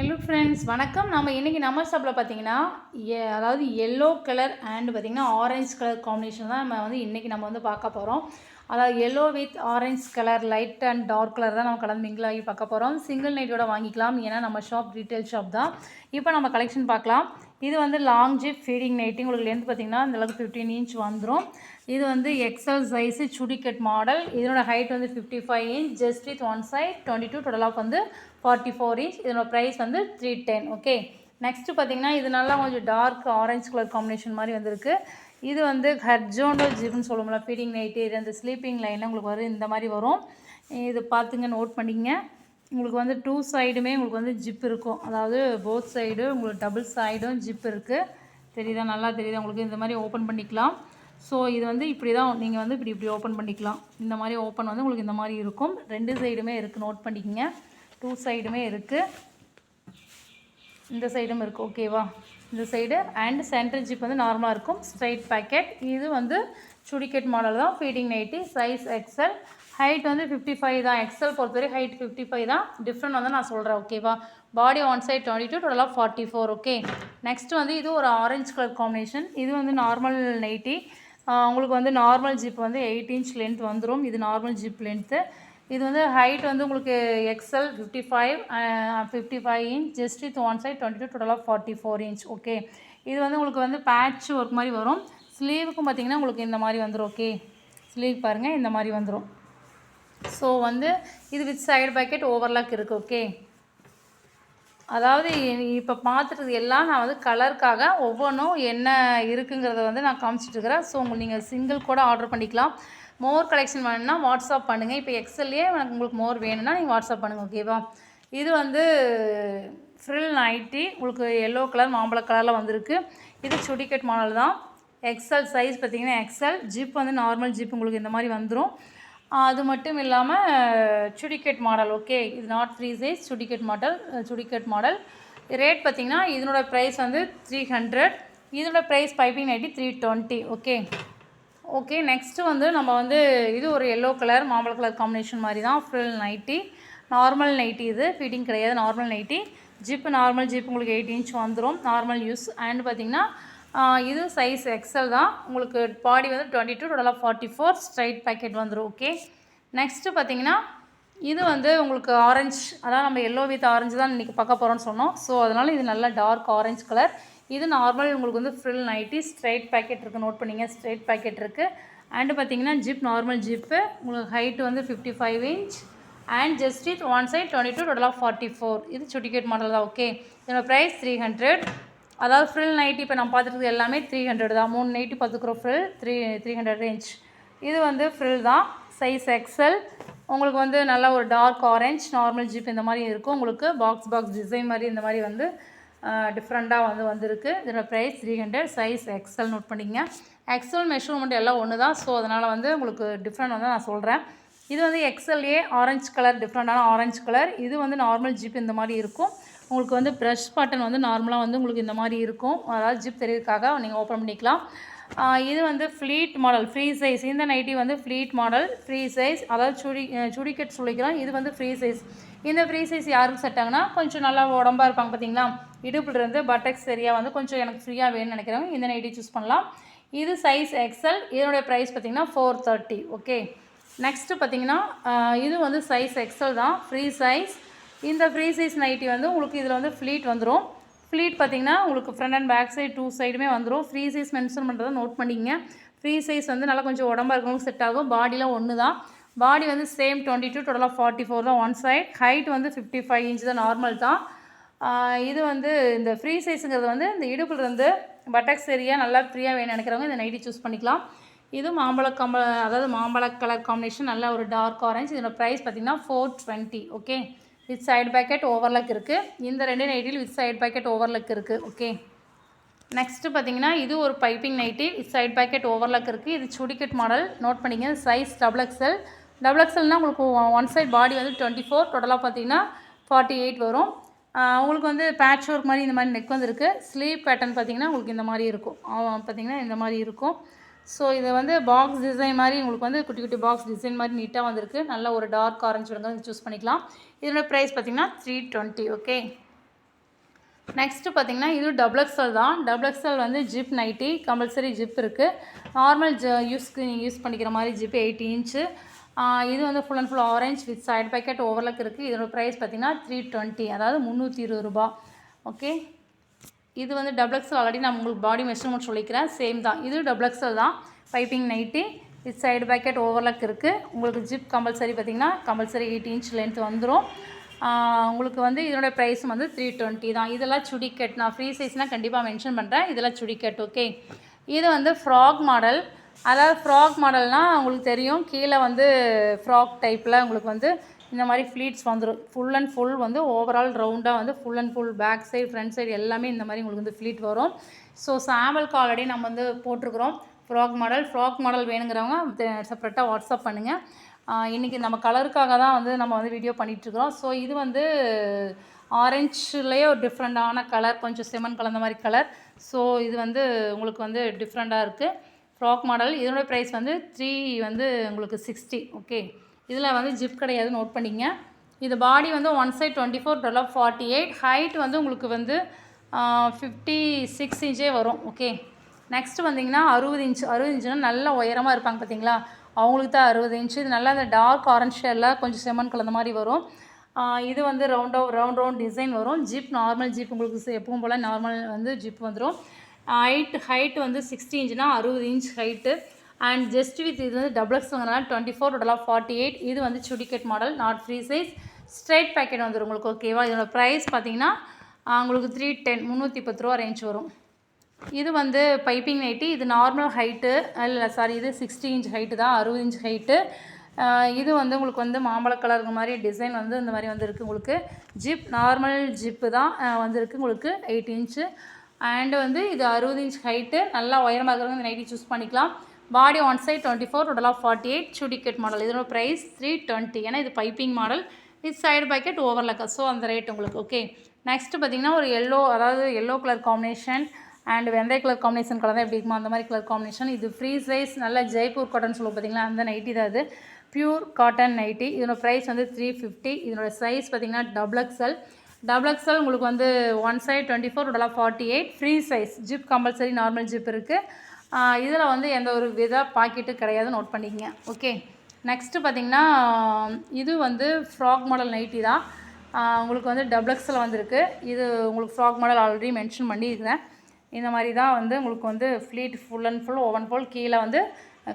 Hello friends வணக்கம். நம்ம இன்றைக்கி நம்ம ஷாப்பில் பார்த்தீங்கன்னா அதாவது எல்லோ கலர் அண்ட் பார்த்திங்கன்னா ஆரஞ்சு கலர் காம்பினேஷன் தான் நம்ம வந்து இன்றைக்கி நம்ம வந்து பார்க்க போகிறோம் அதாவது yellow with orange colour light and dark colour தான் நம்ம கலந்து மிங்கில் ஆகி பார்க்க போகிறோம் சிங்கிள் நைட்டோட வாங்கிக்கலாம். ஏன்னா நம்ம ஷாப் ரீட்டைல் ஷாப் தான். இப்போ நம்ம கலெக்ஷன் பார்க்கலாம். இது வந்து லாங் ஜிப் ஃபீடிங் நைட்டிங் உங்களுக்கு லென்த் பார்த்தீங்கன்னா அந்தளவுக்கு ஃபிஃப்டீன் இன்ச் வந்துடும் இது வந்து எக்ஸல் சைஸு சுடிக்கட் மாடல் இதனோட ஹைட் வந்து fifty five inch just with one side twenty two total of வந்து ஃபார்ட்டி ஃபோர் இன்ச் இதனோட ப்ரைஸ் வந்து த்ரீ டென் ஓகே நெக்ஸ்ட்டு பார்த்தீங்கன்னா இது நல்லா கொஞ்சம் டார்க் ஆரஞ்சு கலர் காம்பினேஷன் மாதிரி வந்திருக்கு. இது வந்து ஹர்ஜோண்டோ ஜிப்னு சொல்லுவோம்ல ஃபீடிங் நைட்டு இது அந்த ஸ்லீப்பிங் லைன் உங்களுக்கு வரும் இந்த மாதிரி வரும். இது பார்த்துங்க நோட் பண்ணிக்கங்க உங்களுக்கு வந்து டூ சைடுமே உங்களுக்கு வந்து ஜிப் இருக்கும். அதாவது போத் சைடு உங்களுக்கு டபுள் சைடும் ஜிப் இருக்குது தெரியுதா? நல்லா தெரியுதா? உங்களுக்கு இந்த மாதிரி ஓப்பன் பண்ணிக்கலாம். ஸோ இது வந்து இப்படி தான் நீங்கள் வந்து இப்படி இப்படி ஓப்பன் பண்ணிக்கலாம். இந்த மாதிரி ஓப்பன் வந்து உங்களுக்கு இந்த மாதிரி இருக்கும். ரெண்டு சைடுமே இருக்குது நோட் பண்ணிக்கங்க. டூ சைடுமே இருக்குது இந்த சைடும் இருக்குது ஓகேவா இந்த சைடு அண்ட் சென்டர் ஜிப் வந்து நார்மலாக இருக்கும். ஸ்ட்ரைட் பேக்கெட் இது வந்து சுடிக்கெட் மாடல் தான். Feeding nightie size XL height வந்து ஃபிஃப்டி ஃபைவ் தான். எக்ஸல் பொறுத்தவரை ஹைட் ஃபிஃப்டி ஃபைவ் தான். டிஃப்ரெண்ட் வந்து நான் சொல்கிறேன் ஓகேவா body one side twenty two டோட்டலாக ஃபார்ட்டி ஃபோர் ஓகே நெக்ஸ்ட் வந்து இது ஒரு ஆரஞ்சு கலர் காம்பினேஷன் இது வந்து நார்மல் நைட்டி உங்களுக்கு வந்து நார்மல் ஜிப் வந்து எயிட் இன்ச் லென்த் வந்துடும் இது நார்மல் ஜிப் லென்த்து இது வந்து ஹைட் வந்து உங்களுக்கு XL fifty five fifty five inch just with one side twenty two டோட்டலாக ஃபார்ட்டி ஃபோர் இன்ச் ஓகே இது வந்து உங்களுக்கு வந்து பேட்ச் ஒர்க் மாதிரி வரும். ஸ்லீவுக்கும் பார்த்தீங்கன்னா உங்களுக்கு இந்த மாதிரி வந்துடும் ஓகே ஸ்லீவ் பாருங்கள் இந்த மாதிரி வந்துடும் ஸோ வந்து இது வித் சைடு பேக்கெட் ஓவர்லாக் இருக்குது ஓகே அதாவது இப்போ பார்த்துட்டு எல்லாம் நான் வந்து கலருக்காக ஒவ்வொன்றும் என்ன இருக்குங்கிறத வந்து நான் காமிச்சிட்ருக்கிறேன் ஸோ உங்களுக்கு நீங்கள் சிங்கிள் கூட ஆர்டர் பண்ணிக்கலாம். மோர் கலெக்ஷன் வேணும்னா வாட்ஸ்அப் பண்ணுங்கள் இப்போ எக்ஸல்லே எனக்கு உங்களுக்கு மோர் வேணும்னா நீங்கள் வாட்ஸ்அப் பண்ணுங்கள் ஓகேவா இது வந்து ஃப்ரில் நைட்டி உங்களுக்கு எல்லோ கலர் மாம்பழ கலரில் வந்திருக்கு. இது சுடிக்கட் மாடல் தான். எக்ஸல் சைஸ் பார்த்தீங்கன்னா எக்ஸல் ஜிப் வந்து நார்மல் ஜிப் உங்களுக்கு இந்த மாதிரி வந்துடும் அது மட்டும் இல்லாமல் சுடிக்கெட் மாடல் ஓகே இது நாட் ஃப்ரீ சைஸ் சுடிக்கெட் மாடல் சுடிக்கெட் மாடல். ரேட் பார்த்திங்கன்னா இதனோட ப்ரைஸ் வந்து த்ரீ ஹண்ட்ரட் இதனோட price piping nightie three twenty okay okay next வந்து நம்ம வந்து இது ஒரு எல்லோ கலர் மாம்பழ கலர் காம்பினேஷன் மாதிரி தான். ஃப்ரில் நைட்டி நார்மல் நைட்டி இது. ஃபிட்டிங் கிடையாது. Normal nightie zip normal zip உங்களுக்கு எயிட் இன்ச் வந்துடும் நார்மல் யூஸ் அண்ட் பார்த்தீங்கன்னா இது சைஸ் எக்ஸல் தான். உங்களுக்கு பாடி வந்து டுவெண்ட்டி டூ டோட்டலாக ஃபார்ட்டி ஃபோர் ஸ்ட்ரைட் பேக்கெட் வந்துடும் ஓகே நெக்ஸ்ட்டு பார்த்தீங்கன்னா இது வந்து உங்களுக்கு ஆரஞ்சு அதான் நம்ம எல்லோ வித் ஆரஞ்சு தான் இன்றைக்கி பார்க்க போகிறோம்னு சொன்னோம். ஸோ அதனால் இது நல்லா டார்க் ஆரஞ்சு கலர் இது நார்மல் உங்களுக்கு வந்து ஃப்ரில் நைட்டி ஸ்ட்ரைட் பேக்கெட் இருக்குது நோட் பண்ணிங்க ஸ்ட்ரைட் பேக்கெட் இருக்குது அண்டு பார்த்தீங்கன்னா ஜிப் நார்மல் ஜிப்பு உங்களுக்கு ஹைட்டு வந்து fifty five inch and just it one side twenty two டோட்டலாக ஃபார்ட்டி ஃபோர் இது சுட்டிகேட் மாடல் தான் ஓகே இதோட ப்ரைஸ் த்ரீ ஹண்ட்ரட் அதாவது ஃப்ரில் நைட்டி இப்போ நான் பார்த்துட்டு எல்லாமே த்ரீ ஹண்ட்ரட் தான். மூணு நைட்டி பார்த்துக்குறோம் frill three three hundred range இது வந்து ஃப்ரில் தான். சைஸ் எக்ஸல் உங்களுக்கு வந்து நல்லா ஒரு டார்க் ஆரஞ்ச் நார்மல் ஜிப் இந்த மாதிரி இருக்கும். உங்களுக்கு பாக்ஸ் பாக்ஸ் டிசைன் மாதிரி இந்த மாதிரி வந்து டிஃப்ரெண்ட்டாக வந்து வந்திருக்கு. இதோட price three hundred size XL note பண்ணிக்கங்க எக்ஸல் மெஷர்மெண்ட் எல்லாம் ஒன்று தான் ஸோ அதனால் வந்து உங்களுக்கு டிஃப்ரெண்ட் வந்து நான் சொல்கிறேன் இது வந்து எக்ஸல்ஏ ஆரஞ்சு கலர் டிஃப்ரெண்ட்டான ஆரஞ்சு கலர் இது வந்து நார்மல் ஜிப் இந்த மாதிரி இருக்கும். உங்களுக்கு வந்து ப்ரஷ் பட்டன் வந்து நார்மலாக வந்து உங்களுக்கு இந்த மாதிரி இருக்கும். அதாவது ஜிப் தெரியறதுக்காக நீங்கள் ஓப்பன் பண்ணிக்கலாம். இது வந்து ஃப்ளீட் மாடல் ஃப்ரீ சைஸ் இந்த நைட்டி வந்து ஃப்ளீட் மாடல் ஃப்ரீ சைஸ் அதாவது சுடி சுடிக்கெட் சொல்லிக்கிறோம் இது வந்து ஃப்ரீ சைஸ் இந்த ஃப்ரீ சைஸ் யாருக்கு செட் ஆகுனா கொஞ்சம் நல்லா உடம்பா இருப்பாங்க பார்த்தீங்களா இடுப்பில் இருந்து பட்டக்ஸ் சரியாக வந்து கொஞ்சம் எனக்கு ஃப்ரீயாக வேணும்னு நினைக்கிறவங்க இந்த நைட்டி சூஸ் பண்ணலாம். இது சைஸ் எக்ஸல் இதனுடைய ப்ரைஸ் பார்த்தீங்கன்னா ஃபோர் தேர்ட்டி ஓகே நெக்ஸ்ட்டு பார்த்தீங்கன்னா இது வந்து சைஸ் எக்ஸல் தான். ஃப்ரீ சைஸ் இந்த ஃப்ரீ சைஸ் நைட்டி வந்து உங்களுக்கு இதில் வந்து ஃப்ளீட் வந்துடும் ஃப்ளீட் பார்த்தீங்கன்னா உங்களுக்கு front and back side two சைடுமே வந்துடும் ஃப்ரீ சைஸ் மென்ஷன் பண்ணுறதை நோட் பண்ணிக்கங்க. ஃப்ரீ சைஸ் வந்து நல்லா கொஞ்சம் உடம்பா இருக்கவங்களுக்கு செட் ஆகும். பாடிலாம் ஒன்று தான் பாடி வந்து சேம் டுவெண்ட்டி டூ டோட்டலாக ஃபார்ட்டி ஃபோர் தான் ஒன் சைட் ஹைட் வந்து ஃபிஃப்டி ஃபைவ் இன்ச் தான் நார்மல் தான். இது வந்து இந்த ஃப்ரீ சைஸுங்கிறது வந்து இந்த இடுப்புலேருந்து பட்டக்ஸ் ஏரியா நல்லா ஃப்ரீயாக வேணும்னு நினைக்கிறவங்க இந்த நைட்டி சூஸ் பண்ணிக்கலாம். இது மாம்பழ கம்ப அதாவது மாம்பழ கலர் காம்பினேஷன் நல்ல ஒரு டார்க் ஆரஞ்சு இதோட ப்ரைஸ் பார்த்திங்கன்னா four twenty okay with side pocket overlock இருக்குது இந்த ரெண்டு நைட்டியில் வித் சைடு பேக்கெட் ஓவர்லக் இருக்குது ஓகே நெக்ஸ்ட்டு பார்த்தீங்கன்னா இது ஒரு piping nightie with side pocket overlock இருக்குது இது சுடிக்கெட் மாடல் நோட் பண்ணிங்க. சைஸ் டபுள் எக்ஸல் டபுள் எக்ஸல்னால் உங்களுக்கு ஒன் சைட் பாடி வந்து டுவெண்ட்டி ஃபோர் டோட்டலாக பார்த்தீங்கன்னா ஃபார்ட்டி எயிட் வரும் உங்களுக்கு வந்து பேட்ச் ஒர்க் மாதிரி இந்த மாதிரி நெக் வந்துருக்கு ஸ்லீவ் பேட்டர்ன் பார்த்தீங்கன்னா உங்களுக்கு இந்த மாதிரி இருக்கும். பார்த்தீங்கன்னா இந்த மாதிரி இருக்கும். ஸோ இது வந்து பாக்ஸ் டிசைன் மாதிரி உங்களுக்கு வந்து குட்டி குட்டி பாக்ஸ் டிசைன் மாதிரி நீட்டாக வந்திருக்கு. நல்ல ஒரு டார்க் ஆரஞ்சு வந்து சூஸ் பண்ணிக்கலாம். இதோட ப்ரைஸ் பார்த்தீங்கன்னா த்ரீ டுவெண்ட்டி ஓகே நெக்ஸ்ட்டு பார்த்தீங்கன்னா இது டபுள் எக்ஸல் தான். டபுள் எக்ஸல் வந்து ஜிப் நைட்டி கம்பல்சரி ஜிப் இருக்குது நார்மல் ஜ யூஸ்க்கு நீங்கள் யூஸ் பண்ணிக்கிற மாதிரி ஜிப் எயிட்டி இன்ச்சு இது வந்து full and full orange with side pocket overlock இருக்குது இதோட ப்ரைஸ் பார்த்தீங்கன்னா த்ரீ டுவெண்ட்டி அதாவது முந்நூற்றி இருபது ரூபா ஓகே இது வந்து டபுள் எக்ஸல் ஆல்ரெடி நான் உங்களுக்கு பாடி மெஷர்மெண்ட் சொல்லிக்கிறேன். சேம் தான். இது டபுள் எக்ஸல் தான். Piping nightie with side pocket overlock இருக்குது உங்களுக்கு ஜிப் கம்பல்சரி பார்த்தீங்கன்னா கம்பல்சரி எயிட் இன்ச் லென்த் வந்துடும் உங்களுக்கு வந்து இதனோட ப்ரைஸும் வந்து த்ரீ டுவெண்ட்டி தான். இதெல்லாம் சுடிக்கெட். நான் ஃப்ரீ சைஸ்னால் கண்டிப்பாக மென்ஷன் பண்ணுறேன் இதெல்லாம் சுடிக்கெட் ஓகே இது வந்து ஃப்ராக் மாடல் அதாவது ஃப்ராக் மாடல்னால் உங்களுக்கு தெரியும். கீழே வந்து ஃப்ராக் டைப்பில் உங்களுக்கு வந்து இந்த மாதிரி ஃப்ளீட்ஸ் வந்துடும் ஃபுல் அண்ட் ஃபுல் வந்து ஓவரால் ரவுண்டாக வந்து full and full back side front side எல்லாமே இந்த மாதிரி உங்களுக்கு வந்து ஃப்ளீட் வரும். ஸோ சாம்பிளுக்கு ஆல்ரெடி நம்ம வந்து போட்டிருக்கிறோம். ஃப்ராக் மாடல் ஃப்ராக் மாடல் வேணுங்கிறவங்க செப்பரேட்டாக வாட்ஸ்அப் பண்ணுங்கள் இன்றைக்கி நம்ம கலருக்காக தான் வந்து நம்ம வந்து வீடியோ பண்ணிகிட்ருக்குறோம் ஸோ இது வந்து ஆரஞ்சுலேயே ஒரு டிஃப்ரெண்ட்டான கலர் கொஞ்சம் செமன் கலந்த மாதிரி கலர் ஸோ இது வந்து உங்களுக்கு வந்து டிஃப்ரெண்ட்டாக இருக்குது ஃப்ராக் மாடல் இதனுடைய ப்ரைஸ் வந்து த்ரீ வந்து உங்களுக்கு சிக்ஸ்டி ஓகே இதில் வந்து ஜிப் கிடையாது நோட் பண்ணிங்க. இது பாடி வந்து one side twenty four twelve forty eight height வந்து உங்களுக்கு வந்து ஃபிஃப்டி சிக்ஸ் இன்ச்சே வரும் ஓகே நெக்ஸ்ட்டு வந்தீங்கன்னா அறுபது இன்ச் அறுபது இன்ச்சுனா நல்லா உயரமாக இருப்பாங்க பார்த்தீங்களா? அவங்களுக்கு தான் அறுபது இன்ச்சு இது நல்லா அந்த டார்க் ஆரஞ்ச் ஷேரில் கொஞ்சம் செம்மன் கலந்த மாதிரி வரும். இது வந்து ரவுண்டோ ரவுண்ட் ரவுண்ட் டிசைன் வரும். ஜிப் நார்மல் ஜிப் உங்களுக்கு எப்பவும் போல் நார்மல் வந்து ஜிப் வந்துடும் ஹைட் ஹைட் வந்து சிக்ஸ்டி இன்ச்சுனா அறுபது inch height and just with இது வந்து டபுள் எக்ஸ்ங்கிறனால டுவெண்ட்டி ஃபோர் டோட்டலாக ஃபார்ட்டி எயிட் இது வந்து சுடிக்கெட் model not free size straight pocket வந்துடும் உங்களுக்கு ஓகேவா இதோட ப்ரைஸ் பார்த்தீங்கன்னா உங்களுக்கு த்ரீ டென் முந்நூற்றி பத்து ரூபா ரேஞ்ச் வரும். இது வந்து பைப்பிங் நைட்டி இது நார்மல் ஹைட்டு இல்லை சாரி இது சிக்ஸ்டி இன்ச் ஹைட்டு தான் அறுபது இன்ச் ஹைட்டு இது வந்து உங்களுக்கு வந்து மாம்பழ கலருக்கு மாதிரி டிசைன் வந்து இந்த மாதிரி வந்துருக்கு உங்களுக்கு. ஜிப் நார்மல் ஜிப்பு தான் வந்திருக்கு உங்களுக்கு எயிட் இன்ச்சு அண்டு வந்து இது அறுபது இன்ச் ஹைட்டு நல்லா உயரமாக இருக்கிறவங்க இந்த நைட்டி சூஸ் பண்ணிக்கலாம். Body one side twenty four டோட்டலாக ஃபார்ட்டி எயிட் சுடிக்கெட் மாடல். இதோட ப்ரைஸ் த்ரீ டுவெண்ட்டி ஏன்னா இது பைப்பிங் மாடல் இது சைடு பாக்கெட் ஓவர்லக்க ஸோ அந்த ரேட் உங்களுக்கு ஓகே நெக்ஸ்ட்டு பார்த்தீங்கன்னா ஒரு எல்லோ அதாவது எல்லோ கலர் காம்பினேஷன் அண்ட் வெந்தய கலர் காம்பினேஷன் கலர் தான் எப்படி இருக்குமோ அந்த மாதிரி கலர் காம்பினேஷன் இது ஃப்ரீ சைஸ் நல்ல ஜெய்ப்பூர் காட்டன் சொல்லுவோம் பார்த்தீங்களா அந்த நைட்டி தான் அது பியூர் காட்டன் நைட்டி இதனோட ப்ரைஸ் வந்து த்ரீ ஃபிஃப்டி இதனோட சைஸ் பார்த்தீங்கன்னா டபுள் எக்ஸல் டபுள் எக்ஸல் உங்களுக்கு வந்து ஒன் சைட் டுவெண்ட்டி ஃபோர் டோட்டலாக forty eight free size zip compulsory normal zip இருக்குது இதில் வந்து எந்த ஒரு வித பாக்கெட்டு கிடையாது நோட் பண்ணிக்கங்க. ஓகே நெக்ஸ்ட்டு பார்த்தீங்கன்னா இது வந்து ஃப்ராக் மாடல் நைட்டி தான். உங்களுக்கு வந்து டபுள் எக்ஸில் வந்திருக்கு. இது உங்களுக்கு ஃப்ராக் மாடல் ஆல்ரெடி மென்ஷன் பண்ணியிருக்கிறேன். இந்த மாதிரி தான் வந்து உங்களுக்கு வந்து ஃப்ளீட் ஃபுல் அண்ட் ஃபுல் ஓவன் ஃபுல் கீழே வந்து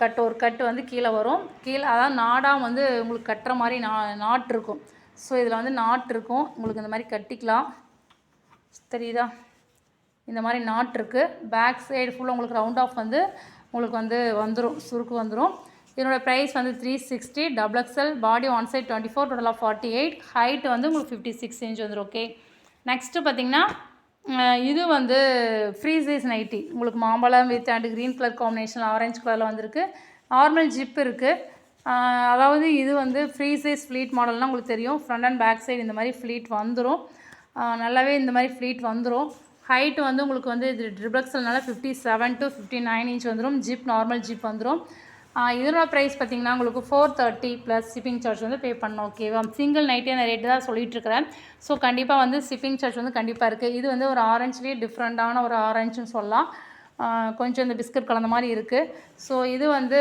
கட்டு ஒரு கட்டு வந்து கீழே வரும். கீழே அதாவது நாடாக வந்து உங்களுக்கு கட்டுற மாதிரி நா நாட் இருக்கும். ஸோ இதில் வந்து நாட் இருக்கும். உங்களுக்கு இந்த மாதிரி கட்டிக்கலாம். தெரியுதா? இந்த மாதிரி நாட் இருக்குது பேக் சைடு ஃபுல்லாக உங்களுக்கு ரவுண்ட் ஆஃப் வந்து உங்களுக்கு வந்து வந்துடும் சுருக்கு வந்துடும் இதனோட ப்ரைஸ் வந்து three sixty double XL body one side twenty four டோட்டலாக ஃபார்ட்டி எயிட் ஹைட் வந்து உங்களுக்கு ஃபிஃப்டி சிக்ஸ் இன்ச் வந்துடும் ஓகே நெக்ஸ்ட்டு பார்த்தீங்கன்னா இது வந்து ஃப்ரீ சைஸ் நைட்டி உங்களுக்கு மாம்பழம் with and green colour combination orange கலரில் வந்திருக்கு. நார்மல் ஜிப் இருக்குது அதாவது இது வந்து ஃப்ரீ சைஸ் ஃப்ளீட் மாடல்னால் உங்களுக்கு தெரியும். ஃப்ரண்ட் அண்ட் பேக் சைடு இந்த மாதிரி ஃப்ளீட் வந்துடும் நல்லாவே இந்த மாதிரி ஃப்ளீட் வந்துடும் ஹைட்டு வந்து உங்களுக்கு வந்து இது ட்ரிப்ளக்ஸல்னால fifty seven to fifty nine inch வந்துடும் ஜிப் நார்மல் ஜிப் வந்துடும் இதனோட ப்ரைஸ் பார்த்திங்கன்னா உங்களுக்கு four thirty plus shipping charge வந்து பே பண்ணணும். ஓகேவா சிங்கிள் நைட்டே அந்த ரேட்டு தான் சொல்லிகிட்ருக்கிறேன் ஸோ கண்டிப்பாக வந்து ஷிப்பிங் சார்ஜ் வந்து கண்டிப்பாக இருக்குது இது வந்து ஒரு ஆரஞ்சுலேயே டிஃப்ரெண்ட்டான ஒரு ஆரஞ்சுன்னு சொல்லலாம். கொஞ்சம் இந்த பிஸ்கட் கலந்த மாதிரி இருக்குது ஸோ இது வந்து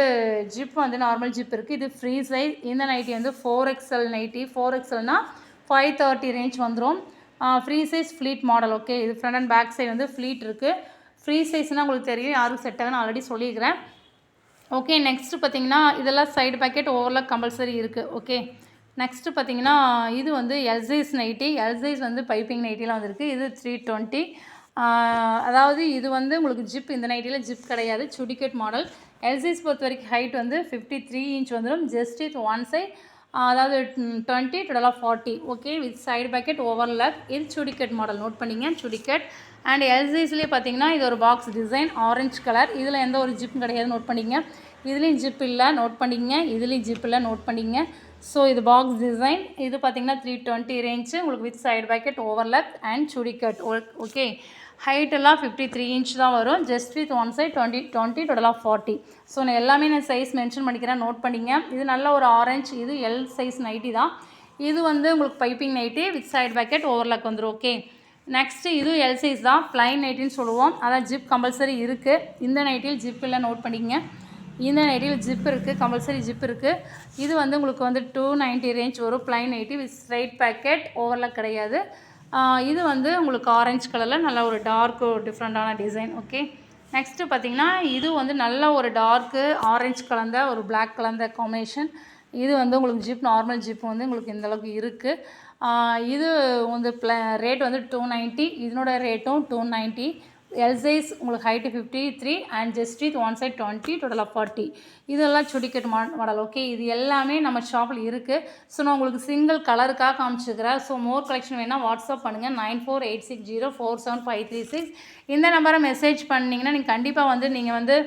ஜிப் வந்து நார்மல் ஜிப் இருக்குது இது ஃப்ரீ சைஸ் இந்த நைட்டி வந்து ஃபோர் எக்ஸ்எல் நைட்டி ஃபோர் எக்ஸ்எல்னால் ஃபைவ் தேர்ட்டி ரேஞ்ச் வந்துடும் free size pleat model okay இது ஃப்ரண்ட் அண்ட் பேக் சைடு வந்து ஃப்ளீட் இருக்குது ஃப்ரீ சைஸ்னால் உங்களுக்கு தெரியும் யாருக்கு செட் ஆகுன்னு ஆல்ரெடி சொல்லியிருக்கிறேன் ஓகே நெக்ஸ்ட்டு பார்த்தீங்கன்னா இதெல்லாம் சைடு பேக்கெட் ஓவர்லாக் கம்பல்சரி இருக்குது ஓகே நெக்ஸ்ட்டு பார்த்தீங்கன்னா இது வந்து எல்சைஸ் நைட்டி எல்சைஸ் வந்து பைப்பிங் நைட்டிலாம் வந்துருக்கு. இது த்ரீ டுவெண்ட்டி அதாவது இது வந்து உங்களுக்கு ஜிப் இந்த நைட்டியில் ஜிப் கிடையாது சுடிக்கெட் மாடல் எல்சைஸ் பொறுத்த வரைக்கும் ஹைட் வந்து ஃபிஃப்டி த்ரீ இன்ச் வந்துடும் ஜஸ்ட் இட் ஒன் சைட் அதாவது twenty டுவெலாக forty okay with side pocket overlock இது சுடிக்கட் மாடல் நோட் பண்ணிங்க சுடிக்கட் அண்ட் எல்சிஸ்லேயே பார்த்தீங்கன்னா இது ஒரு பாக்ஸ் டிசைன் ஆரஞ்சு கலர் இதில் எந்த ஒரு ஜிப்பும் கிடையாது நோட் பண்ணிங்க. இதுலேயும் ஜிப் இல்லை நோட் பண்ணிங்க. இதுலேயும் ஜிப் இல்லை நோட் பண்ணிங்க. ஸோ இது பாக்ஸ் டிசைன் இது பார்த்தீங்கன்னா த்ரீ டுவெண்ட்டி ரேஞ்சு உங்களுக்கு with side pocket overlock and சுடிக்கட் okay ஹைட்டெல்லாம் ஃபிஃப்டி த்ரீ இன்ச் தான் வரும். Just with one side twenty twenty டோட்டலாக ஃபார்ட்டி ஸோ நான் எல்லாமே நான் சைஸ் மென்ஷன் பண்ணிக்கிறேன். நோட் பண்ணிங்க. இது நல்ல ஒரு ஆரஞ்சு இது எல் சைஸ் நைட்டி தான். இது வந்து உங்களுக்கு piping nighty with side pocket overlock வந்துடும் ஓகே நெக்ஸ்ட்டு இது எல் சைஸ் தான். ப்ளைன் நைட்டின்னு சொல்லுவோம். அதான் ஜிப் கம்பல்சரி இருக்குது இந்த நைட்டில் ஜிப் இல்லை நோட் பண்ணிக்கங்க இந்த நைட்டில் ஜிப் இருக்குது கம்பல்சரி ஜிப் இருக்குது இது வந்து உங்களுக்கு வந்து டூ நைன்ட்டி ரேஞ்ச் வரும். Plain nighty with straight pocket ஓவரில் கிடையாது. இது வந்து உங்களுக்கு ஆரஞ்சு கலரில் நல்ல ஒரு டார்க் டிஃப்ரெண்ட்டான டிசைன் ஓகே நெக்ஸ்ட்டு பார்த்தீங்கன்னா இது வந்து நல்ல ஒரு டார்க்கு ஆரஞ்சு கலந்த ஒரு பிளாக் கலந்த காம்பினேஷன் இது வந்து உங்களுக்கு ஜிப் நார்மல் ஜிப் வந்து உங்களுக்கு இந்தளவுக்கு இருக்குது இது வந்து ப்ள ரேட் வந்து டூ நைன்ட்டி இதனோட ரேட்டும் டூ நைன்ட்டி எல் சைஸ் உங்களுக்கு height fifty three and just with one side twenty டோட்டலாக ஃபார்ட்டி இதெல்லாம் சுடிக்கட் மாடல் ஓகே இது எல்லாமே நம்ம ஷாப்பில் இருக்குது ஸோ நான் உங்களுக்கு சிங்கிள் கலருக்காக காமிச்சிருக்கிறேன் ஸோ மோர் கலெக்ஷன் வேணால் வாட்ஸ்அப் பண்ணுங்கள் nine four eight six zero four seven five three six இந்த நம்பரை மெசேஜ் பண்ணிங்கன்னா நீங்கள் கண்டிப்பாக வந்து நீங்கள் வந்து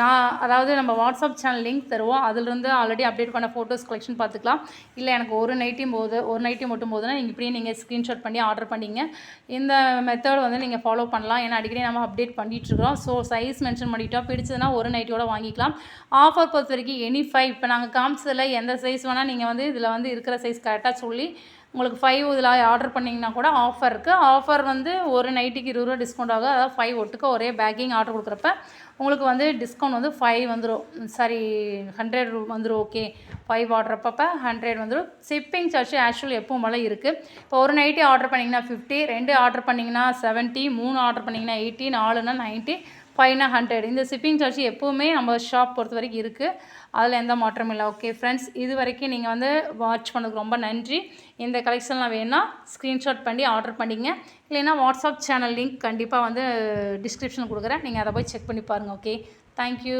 நான் அதாவது நம்ம வாட்ஸ்அப் சேனல் லிங்க் தருவோம். அதிலிருந்து ஆல்ரெடி அப்டேட் பண்ண ஃபோட்டோஸ் கலெக்ஷன் பார்த்துக்கலாம். இல்லை எனக்கு ஒரு நைட்டியும் போது ஒரு நைட்டி மட்டும் போதுன்னா நீங்கள் இப்படியே நீங்கள் ஸ்க்ரீன்ஷாட் பண்ணி ஆர்டர் பண்ணிங்க. இந்த மெத்தட் வந்து நீங்கள் ஃபாலோ பண்ணலாம். ஏன்னா அடிக்கடி நம்ம அப்டேட் பண்ணிகிட்ருக்கோம் ஸோ சைஸ் மென்ஷன் பண்ணிட்டோம். பிடிச்சதுன்னா ஒரு நைட்டியோட வாங்கிக்கலாம். ஆஃபர் பொறுத்த வரைக்கும் எனி ஃபைவ் இப்போ நாங்கள் காமிச்சதில் எந்த சைஸ் வேணால் நீங்கள் வந்து இதில் வந்து இருக்கிற சைஸ் கரெக்டாக சொல்லி உங்களுக்கு ஃபைவ் இதில் ஆர்டர் பண்ணிங்கன்னா கூட ஆஃபர் இருக்குது ஆஃபர் வந்து ஒரு நைட்டுக்கு இருபது ரூபா டிஸ்கவுண்ட் ஆகும். அதாவது ஃபைவ் ஒட்டுக்கு ஒரே பேக்கிங் ஆர்டர் கொடுக்குறப்ப உங்களுக்கு வந்து டிஸ்கவுண்ட் வந்து ஃபைவ் வந்துடும் சாரி ஹண்ட்ரட் வந்துடும் ஓகே ஃபைவ் ஆர்டரப்பப்போ ஹண்ட்ரட் வந்துடும் ஷிப்பிங் சார்ஜ் ஆக்சுவல் எப்பவும் போல் இருக்குது இப்போ ஒரு நைட்டி ஆர்டர் பண்ணிங்கன்னா ஃபிஃப்டி ரெண்டு ஆர்டர் பண்ணிங்கன்னா செவன்ட்டி மூணு ஆர்டர் பண்ணிங்கன்னா எயிட்டி நாலுனா நைன்ட்டி ஃபைவ்னா ஹண்ட்ரட் இந்த ஷிப்பிங் சார்ஜ் எப்போவுமே நம்ம ஷாப் பொறுத்த வரைக்கும் இருக்குது அதில் எந்த மாற்றமும் இல்லை. ஓகே ஃப்ரெண்ட்ஸ் இது வரைக்கும் நீங்கள் வந்து வாட்ச் பண்ணதுக்கு ரொம்ப நன்றி. இந்த கலெக்ஷன்லாம் வேணால் ஸ்க்ரீன்ஷாட் பண்ணி ஆர்டர் பண்ணிங்க இல்லைன்னா வாட்ஸ்அப் சேனல் லிங்க் கண்டிப்பாக வந்து டிஸ்கிரிப்ஷன் கொடுக்குறேன். நீங்கள் அதை போய் செக் பண்ணி பாருங்கள் ஓகே தேங்க்யூ